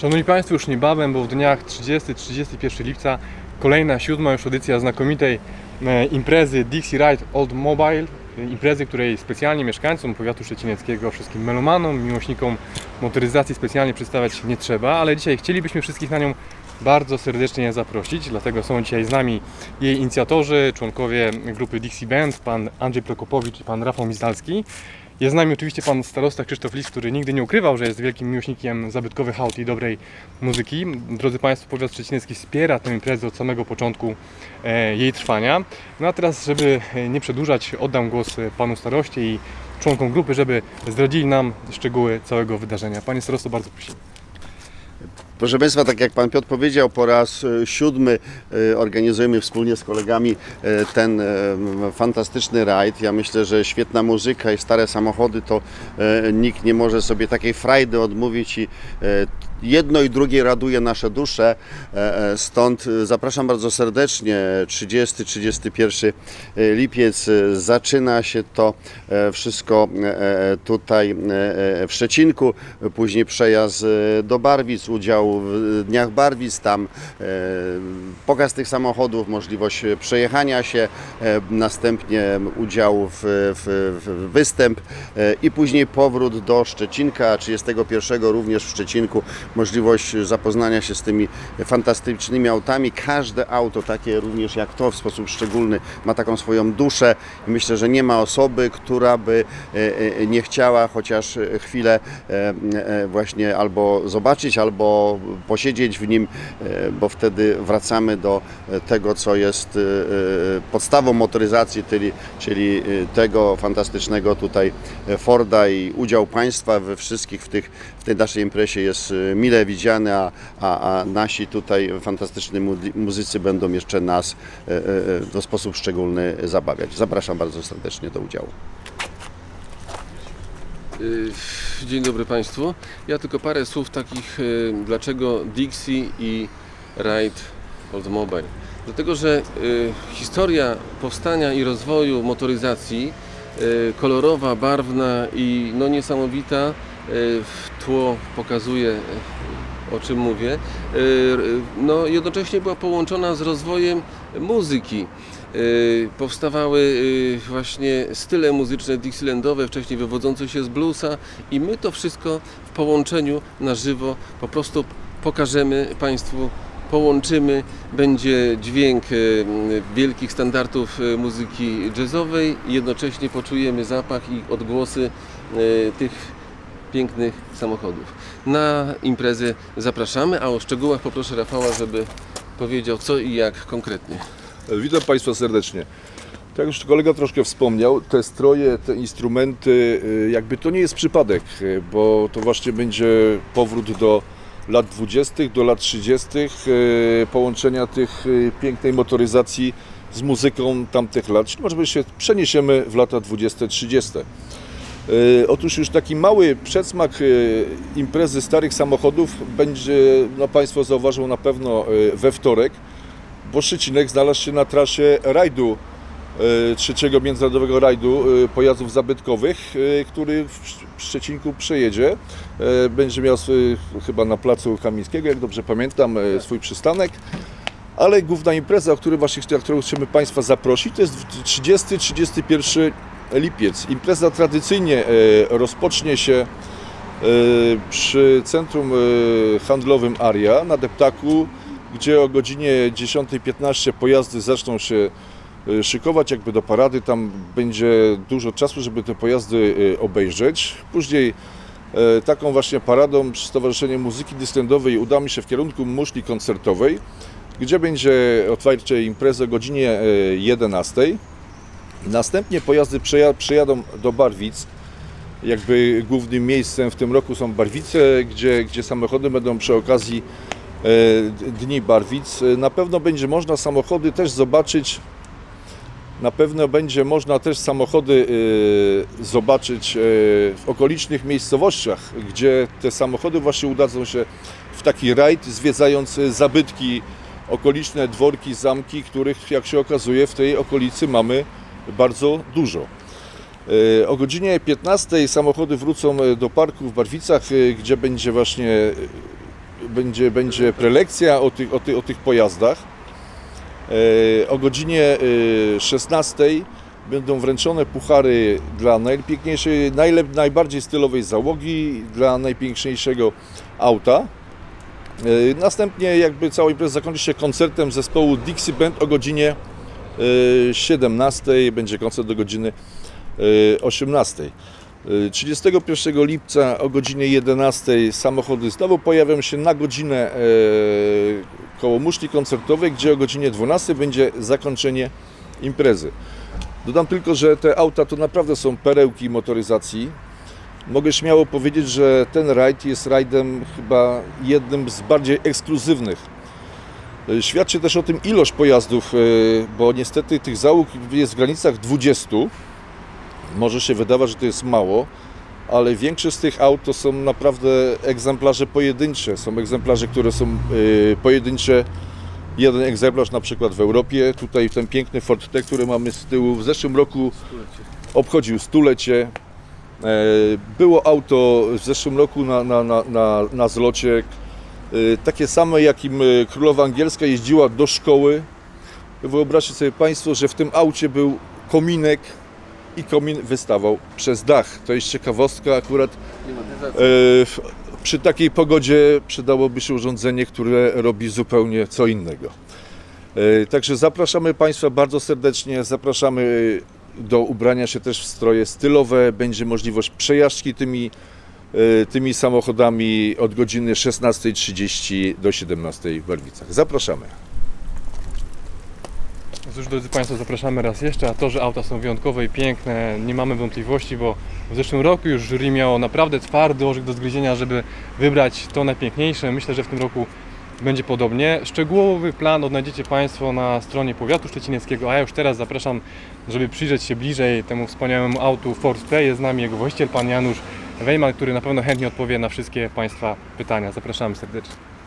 Szanowni Państwo, już niebawem, bo w dniach 30-31 lipca kolejna siódma już edycja znakomitej e, imprezy Dixie Ride Old Mobile. Imprezy, której specjalnie mieszkańcom powiatu szczecineckiego, wszystkim melomanom, miłośnikom motoryzacji specjalnie przedstawiać nie trzeba, ale dzisiaj chcielibyśmy wszystkich na nią bardzo serdecznie zaprosić, dlatego są dzisiaj z nami jej inicjatorzy, członkowie grupy Dixie Band, pan Andrzej Prokopowicz i pan Rafał Mizdalski. Jest z nami oczywiście pan starosta Krzysztof Lis, który nigdy nie ukrywał, że jest wielkim miłośnikiem zabytkowych aut i dobrej muzyki. Drodzy Państwo, powiat szczecinecki wspiera tę imprezę od samego początku e, jej trwania. No a teraz, żeby e, nie przedłużać, oddam głos e, panu staroście i członkom grupy, żeby zdradzili nam szczegóły całego wydarzenia. Panie starosto, bardzo prosimy. Proszę Państwa, tak jak Pan Piotr powiedział, po raz e, siódmy e, organizujemy wspólnie z kolegami e, ten fantastyczny rajd. Ja myślę, że świetna muzyka i stare samochody to nikt nie może sobie takiej frajdy odmówić i jedno i drugie raduje nasze dusze. Stąd zapraszam bardzo serdecznie. 30-31 lipiec zaczyna się to wszystko tutaj w Szczecinku. Później przejazd do Barwic, udział w Dniach Barwic, tam e, pokaz tych samochodów, możliwość przejechania się, e, następnie udział w, w, w występ e, i później powrót do Szczecinka, 31 również w Szczecinku, możliwość zapoznania się z tymi fantastycznymi autami. Każde auto, takie również jak to w sposób szczególny, ma taką swoją duszę i myślę, że nie ma osoby, która by nie chciała chociaż chwilę właśnie albo zobaczyć, albo posiedzieć w nim, e, bo wtedy wracamy do tego, co jest e, e, podstawą motoryzacji, czyli, czyli e, tego fantastycznego tutaj Forda i udział państwa we wszystkich w, tych, w tej naszej imprezie jest e, mile widziany, a, a, a nasi tutaj fantastyczni mu- muzycy będą jeszcze nas e, e, w sposób szczególny zabawiać. Zapraszam bardzo serdecznie do udziału. Y, Dzień dobry Państwu. Ja tylko parę słów takich, y, dlaczego Dixie i Ride Oldsmobile. Dlatego, że y, historia powstania i rozwoju motoryzacji, kolorowa, barwna i no niesamowita, w tło pokazuje o czym mówię, no jednocześnie była połączona z rozwojem muzyki. Y, Powstawały y, właśnie style muzyczne Dixielandowe, wcześniej wywodzące się z bluesa i my to wszystko w połączeniu na żywo po prostu pokażemy Państwu, połączymy. Będzie dźwięk y, wielkich standardów muzyki jazzowej i jednocześnie poczujemy zapach i odgłosy tych pięknych samochodów. Na imprezę zapraszamy, a o szczegółach poproszę Rafała, żeby powiedział co i jak konkretnie. Witam Państwa serdecznie. Tak już kolega troszkę wspomniał, te stroje, te instrumenty, y, jakby to nie jest przypadek, y, bo to właśnie będzie powrót do lat 20., do lat 30., y, połączenia tych pięknej motoryzacji z muzyką tamtych lat. Czyli może się przeniesiemy w lata 20., 30. Y, Otóż już taki mały przedsmak imprezy starych samochodów będzie, no Państwo zauważą na pewno we wtorek, bo Szczecinek znalazł się na trasie rajdu, e, trzeciego międzynarodowego rajdu e, pojazdów zabytkowych, e, który w Szcz- w Szczecinku przejedzie. Będzie miał chyba na placu Kamińskiego, jak dobrze pamiętam, swój przystanek. Ale główna impreza, o której właśnie, na którą chcemy Państwa zaprosić, to jest 30-31 lipiec. Impreza tradycyjnie rozpocznie się przy centrum handlowym Aria na deptaku, gdzie o godzinie 10.15 pojazdy zaczną się e, szykować jakby do parady. Tam będzie dużo czasu, żeby te pojazdy e, obejrzeć. Później e, taką właśnie paradą Stowarzyszenie Muzyki Dyslendowej udamy się w kierunku muszli koncertowej, gdzie będzie otwarcie imprezy o godzinie e, 11. Następnie pojazdy przeja- przyjadą do Barwic. Jakby głównym miejscem w tym roku są Barwice, gdzie, gdzie samochody będą przy okazji Dni Barwic. E, Na pewno będzie można samochody też zobaczyć. Na pewno będzie można też samochody e, zobaczyć e, w okolicznych miejscowościach, gdzie te samochody właśnie udadzą się w taki rajd, zwiedzając e, zabytki, okoliczne dworki, zamki, których jak się okazuje w tej okolicy mamy bardzo dużo. E, O godzinie 15 samochody wrócą e, do parku w Barwicach, e, gdzie będzie właśnie e, będzie, będzie prelekcja o tych, o, tych, o tych pojazdach. E, O godzinie e, 16 będą wręczone puchary dla najpiękniejszej, najlep, najbardziej stylowej załogi, dla najpiękniejszego auta. E, Następnie jakby cała impreza zakończy się koncertem zespołu Dixie Band o godzinie e, 17, będzie koncert do godziny e, 18. E, 31 lipca o godzinie 11 samochody znowu pojawią się na godzinę e, koło muszli koncertowej, gdzie o godzinie 12 będzie zakończenie imprezy. Dodam tylko, że te auta to naprawdę są perełki motoryzacji. Mogę śmiało powiedzieć, że ten rajd jest rajdem chyba jednym z bardziej ekskluzywnych. E, Świadczy też o tym ilość pojazdów, e, bo niestety tych załóg jest w granicach 20. Może się wydawać, że to jest mało, ale większość z tych aut to są naprawdę egzemplarze pojedyncze. Są egzemplarze, które są e, pojedyncze. Jeden egzemplarz na przykład w Europie. Tutaj ten piękny Ford T, który mamy z tyłu, w zeszłym roku obchodził stulecie. E, Było auto w zeszłym roku na, na, na, na, na zlocie, e, takie same jakim e, królowa angielska jeździła do szkoły. Wyobraźcie sobie Państwo, że w tym aucie był kominek i komin wystawał przez dach. To jest ciekawostka akurat. E, Przy takiej pogodzie przydałoby się urządzenie, które robi zupełnie co innego. E, Także zapraszamy Państwa bardzo serdecznie. Zapraszamy do ubrania się też w stroje stylowe. Będzie możliwość przejażdżki tymi, e, tymi samochodami od godziny 16.30 do 17.00 w Barwicach. Zapraszamy. Cóż, drodzy Państwo, zapraszamy raz jeszcze, a to, że auta są wyjątkowe i piękne, nie mamy wątpliwości, bo w zeszłym roku już jury miało naprawdę twardy orzech do zgryzienia, żeby wybrać to najpiękniejsze. Myślę, że w tym roku będzie podobnie. Szczegółowy plan odnajdziecie Państwo na stronie powiatu szczecinickiego, a ja już teraz zapraszam, żeby przyjrzeć się bliżej temu wspaniałemu autu Ford T. Jest z nami jego właściciel, pan Janusz Wejman, który na pewno chętnie odpowie na wszystkie Państwa pytania. Zapraszamy serdecznie.